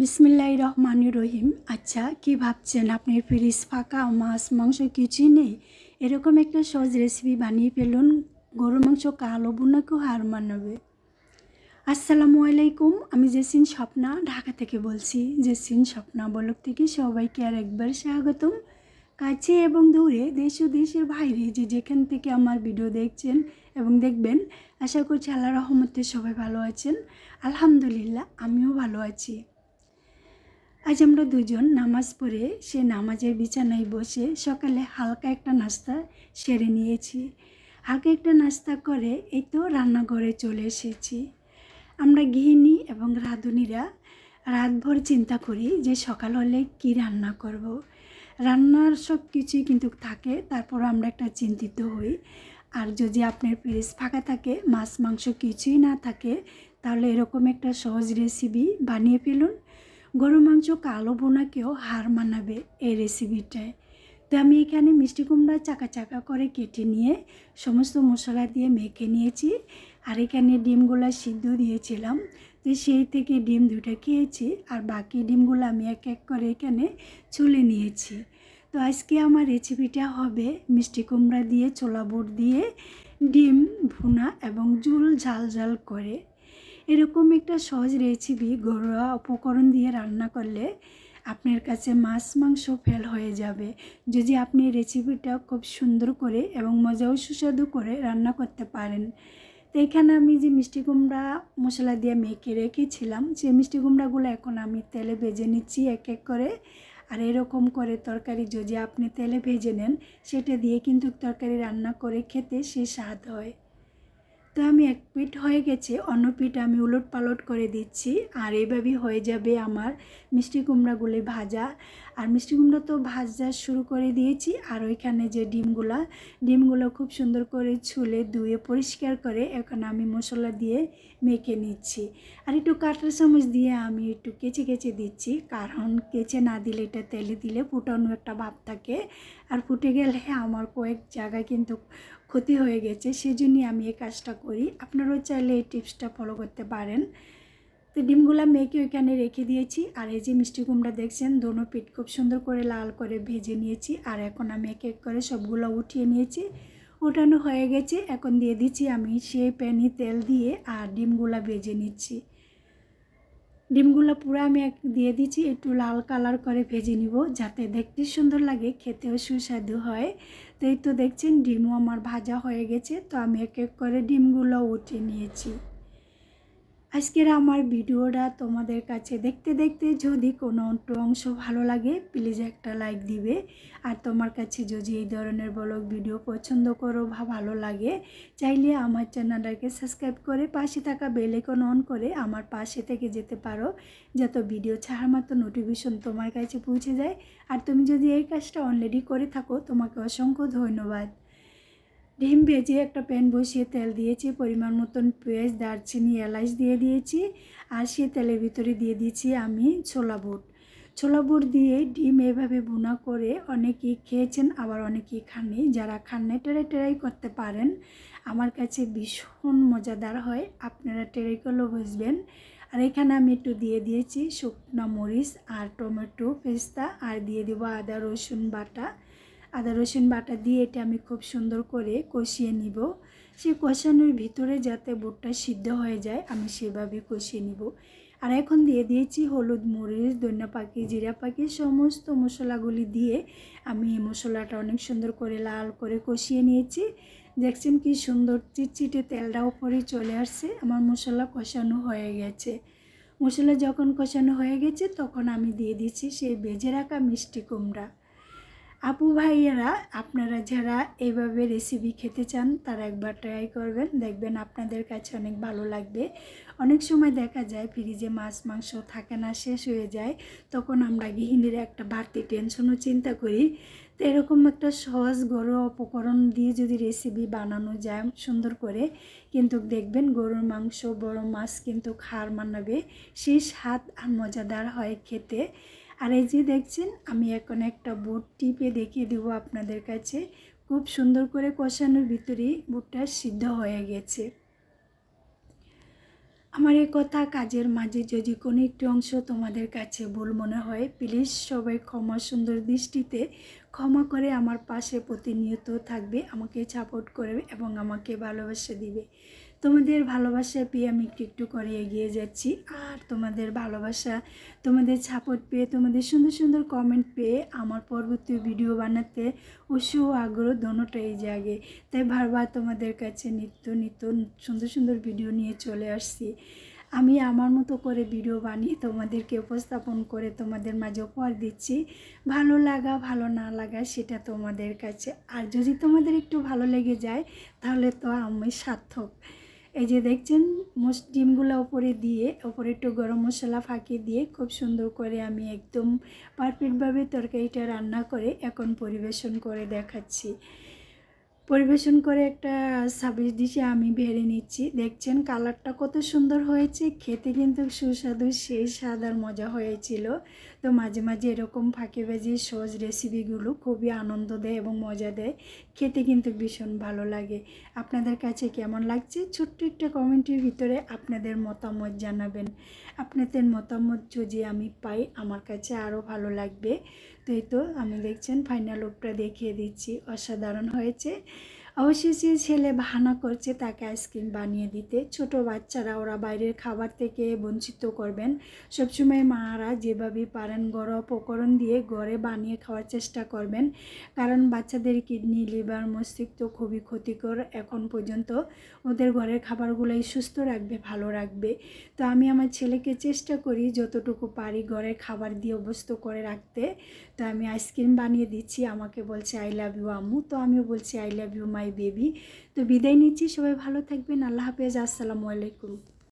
বিসমিল্লাহ রহমান রহিম। আচ্ছা কি ভাবছেন আপনি? ফ্রিজ ফাঁকা, মাছ, মাংস কিছুই নেই? এরকম একটা সহজ রেসিপি বানিয়ে ফেলুন। গরুর মাংস কালো বোনাকেও হার মানাবে। আসসালামু আলাইকুম, আমি জেসিন স্বপ্না, ঢাকা থেকে বলছি। জেসিন স্বপ্না বলক থেকে সবাইকে আর একবার স্বাগতম। কাছে এবং দূরে, দেশ ও দেশের বাইরে যে যেখান থেকে আমার ভিডিও দেখছেন এবং দেখবেন, আশা করছি আল্লাহ রহমতে সবাই ভালো আছেন। আলহামদুলিল্লাহ, আমিও ভালো আছি। আজ আমরা দুজন নামাজ পড়ে সে নামাজের বিছানায় বসে সকালে হালকা একটা নাস্তা সেরে নিয়েছি। হালকা একটা নাস্তা করে এই তো রান্নাঘরে চলে এসেছি। আমরা গৃহিণী এবং রাঁধুনিরা রাতভর চিন্তা করি যে সকাল হলে কি রান্না করব। রান্নার সব কিছুই কিন্তু থাকে তারপর আমরা একটা চিন্তিত হই। আর যদি আপনার ফ্রিজ ফাঁকা থাকে, মাছ, মাংস কিছুই না থাকে, তাহলে এরকম একটা সহজ রেসিপি বানিয়ে ফেলুন। গরু মাংস কালো বোনাকেও হার মানাবে এই রেসিপিটায় তো আমি এখানে মিষ্টি কুমড়া চাকা চাকা করে কেটে নিয়ে সমস্ত মশলা দিয়ে মেখে নিয়েছি। আর এখানে ডিমগুলো সিদ্ধ দিয়েছিলাম। তো সেই থেকে ডিম দুটো খেয়েছি। আর বাকি ডিমগুলো আমি এক এক করে এখানে চলে নিয়েছি। তো আজকে আমার রেসিপিটা হবে মিষ্টি কুমড়া দিয়ে, ছোলা বুট দিয়ে, ডিম ভুনা এবং জুল ঝাল ঝাল করে। এরকম একটা সহজ রেসিপি ঘরোয়া উপকরণ দিয়ে রান্না করলে আপনার কাছে মাছ, মাংস ফেল হয়ে যাবে। যদি আপনি রেসিপিটা খুব সুন্দর করে এবং মজাও সুস্বাদু করে রান্না করতে পারেন। তো এখানে আমি যে মিষ্টি কুমড়া মশলা দিয়ে মেখে রেখেছিলাম, সেই মিষ্টি কুমড়াগুলো এখন আমি তেলে ভেজে নিচ্ছি এক এক করে। আর এরকম করে তরকারি যদি আপনি তেলে ভেজে নেন, সেটা দিয়ে কিন্তু তরকারি রান্না করে খেতে সে স্বাদ হয়। তো আমি এক পিঠ হয়ে গেছে, অন্য পিঠ আমি উলট পালট করে দিচ্ছি। আর এইভাবেই হয়ে যাবে আমার মিষ্টি কুমড়াগুলি ভাজা। আর মিষ্টি কুমড়া তো ভাজা শুরু করে দিয়েছি, আর ওইখানে যে ডিমগুলা, ডিমগুলো খুব সুন্দর করে ছুলে ধুয়ে পরিষ্কার করে এখন আমি মশলা দিয়ে মেখে নিচ্ছি। আর একটু কাঁটার চামচ দিয়ে আমি একটু কেচে কেচে দিচ্ছি, কারণ কেচে না দিলে এটা তেলে দিলে ফুটানো একটা ভাব থাকে। আর ফুটে গেলে আমার কয়েক জায়গায় কিন্তু ক্ষতি হয়ে গেছে, সেজন্যই আমি এই কাজটা করি। আপনারাও চাইলে এই টিপসটা ফলো করতে পারেন। তো ডিমগুলো মেখে ওইখানে রেখে দিয়েছি, আর এই যে মিষ্টি কুমড়া দেখছেন, দোনো পিঠ খুব সুন্দর করে লাল করে ভেজে নিয়েছি, আর এখন আমি এক এক করে সবগুলো উঠিয়ে নিয়েছি। ওঠানো হয়ে গেছে, এখন দিয়ে দিচ্ছি আমি সেই প্যানি তেল দিয়ে, আর ডিমগুলা ভেজে নিচ্ছি। ডিমগুলো পুরো আমি এক দিয়ে দিচ্ছি, একটু লাল কালার করে ভেজে নিব যাতে দেখতে সুন্দর লাগে, খেতেও সুস্বাদু হয়। তো এই তো দেখছেন, ডিমও আমার ভাজা হয়ে গেছে, তো আমি এক এক করে ডিমগুলো উঠে নিয়েছি। আজকের আমার ভিডিওটা তোমাদের কাছে দেখতে দেখতে যদি কোনো অংশ ভালো লাগে প্লিজ একটা লাইক দিবে। আর তোমার কাছে যদি এই ধরনের ব্লগ ভিডিও পছন্দ করো বা ভালো লাগে, চাইলে আমার চ্যানেলটাকে সাবস্ক্রাইব করে পাশে থাকা বেলেকন অন করে আমার পাশে থেকে যেতে পারো। যাতে ভিডিও ছাড়ার মাত্র নোটিফিকেশন তোমার কাছে পৌঁছে যায়। আর তুমি যদি এই কাজটা অলরেডি করে থাকো, তোমাকে অসংখ্য ধন্যবাদ। ডিম ভেজে একটা প্যান বসিয়ে তেল দিয়েছি, পরিমাণ মতন পেঁয়াজ, দারচিনি, এলাচ দিয়ে দিয়েছি আর সে তেলের ভিতরে দিয়ে দিয়েছি আমি ছোলা বুট। ছোলা বুট দিয়ে ডিম এভাবে বোনা করে অনেকেই খেয়েছেন, আবার অনেকেই খাননি। যারা খাননি, টেরাই টেরাই করতে পারেন। আমার কাছে ভীষণ মজাদার হয়, আপনারা টেরাই করলেও বুঝবেন। আর এখানে আমি একটু দিয়ে দিয়েছি শুকনো মরিচ আর টমেটো পেস্তা, আর দিয়ে দেবো আদা, রসুন বাটা। আদা, রসুন বাটা দিয়ে এটা আমি খুব সুন্দর করে কষিয়ে নিব। সে কষানোর ভিতরে যাতে বুটটা সিদ্ধ হয়ে যায়, আমি সেভাবে কষিয়ে নিব। আর এখন দিয়ে দিয়েছি হলুদ মরিচ, ধনিয়া পাখি জিরা পাখি সমস্ত মশলাগুলি দিয়ে আমি মশলাটা অনেক সুন্দর করে লাল করে কষিয়ে নিয়েছি। দেখছেন কি সুন্দর চিটচিটে তেলটা উপরে চলে আসছে, আমার মশলা কষানো হয়ে গেছে। মশলা যখন কষানো হয়ে গেছে, তখন আমি দিয়ে দিচ্ছি সেই বেজে রাখা মিষ্টি কুমড়া। আপু ভাইয়েরা, আপনারা যারা এইভাবে রেসিপি খেতে চান, তারা একবার ট্রাই করবেন। দেখবেন আপনাদের কাছে অনেক ভালো লাগবে। অনেক সময় দেখা যায় ফ্রিজে মাছ, মাংস থাকে না, শেষ হয়ে যায়, তখন আমরা গৃহিণীরা একটা বাড়তি টেনশনও চিন্তা করি। তো এরকম একটা সহজ, ঘরোয়া উপকরণ দিয়ে যদি রেসিপি বানানো যায়, সুন্দর করে, কিন্তু দেখবেন গরুর মাংস, বড় মাছ কিন্তু খার মানাবে। সেই স্বাদ আর মজাদার হয় খেতে। আর এই যে দেখছেন, আমি এখন একটা বুট টিপে দেখিয়ে দেবো আপনাদের কাছে। খুব সুন্দর করে কষানোর ভিতরেই বুটটা সিদ্ধ হয়ে গেছে। আমার এই কথা কাজের মাঝে যদি কোনো একটি অংশ তোমাদের কাছে ভুল মনে হয় প্লিজ সবাই ক্ষমা সুন্দর দৃষ্টিতে ক্ষমা করে আমার পাশে প্রতিনিয়ত থাকবে, আমাকে সাপোর্ট করবে এবং আমাকে ভালোবাসা দিবে। তোমাদের ভালোবাসা পেয়ে আমি একটু একটু করে এগিয়ে যাচ্ছি। আর তোমাদের ভালোবাসা, তোমাদের সাপোর্ট পেয়ে, তোমাদের সুন্দর সুন্দর কমেন্ট পেয়ে আমার পরবর্তী ভিডিও বানাতে উৎসাহ ও আগ্রহ দোনোটাই জাগে। তাই বারবার তোমাদের কাছে নিত্য নিত্য সুন্দর সুন্দর ভিডিও নিয়ে চলে আসছি। আমি আমার মতো করে ভিডিও বানিয়ে তোমাদেরকে উপস্থাপন করে তোমাদের মাঝে উপহার দিচ্ছি। ভালো লাগা, ভালো না লাগা সেটা তোমাদের কাছে। আর যদি তোমাদের একটু ভালো লেগে যায়, তাহলে তো আমি সার্থক। এই যে দেখছেন মোস ডিমগুলো ওপরে দিয়ে, ওপরে একটু গরম মশলা ফাঁকি দিয়ে খুব সুন্দর করে আমি একদম পারফেক্টভাবে তরকারিটা রান্না করে এখন পরিবেশন করে দেখাচ্ছি। পরিবেশন করে একটা সার্ভিস ডিশে আমি ভেড়ে নিচ্ছি। দেখছেন কালারটা কত সুন্দর হয়েছে। খেতে কিন্তু সুস্বাদু, সেই স্বাদ আর মজা হয়েছিল। তো মাঝে মাঝে এরকম ফাঁকিবাজি সহজ রেসিপিগুলো খুবই আনন্দ দেয় এবং মজা দেয়। খেতে কিন্তু ভীষণ ভালো লাগে। আপনাদের কাছে কেমন লাগছে? ছোট্ট একটা কমেন্টের ভিতরে আপনাদের মতামত জানাবেন। আপনাদের মতামত যদি আমি পাই, আমার কাছে আরও ভালো লাগবে। তো এই তো আমি দেখছেন ফাইনাল লুকটা দেখিয়ে দিচ্ছি। অসাধারণ হয়েছে। অবশেষে ছেলে বাহানা করছে তাকে আইসক্রিম বানিয়ে দিতে। ছোট বাচ্চারা ওরা বাইরের খাবার থেকে বঞ্চিত করবেন। সবসময় মারা যেভাবে পারেন গরম উপকরণ দিয়ে ঘরে বানিয়ে খাওয়ার চেষ্টা করবেন। কারণ বাচ্চাদের কিডনি, লিভার, মস্তিষ্ক খুবই ক্ষতিকর এখন পর্যন্ত। ওদের ঘরের খাবারগুলোই সুস্থ রাখবে, ভালো রাখবে। তো আমি আমার ছেলেকে চেষ্টা করি যতটুকু পারি ঘরের খাবার দিয়ে অভ্যস্ত করে রাখতে। তো আমি আইসক্রিম বানিয়ে দিচ্ছি, আমাকে বলছে, আই লাভ ইউ আম্মু। তো আমিও বলছি, I love you my baby. তো বিদায় নিচ্ছি সবাই ভালো থাকবেন। আল্লাহ হাফেজ আসসালামু আলাইকুম।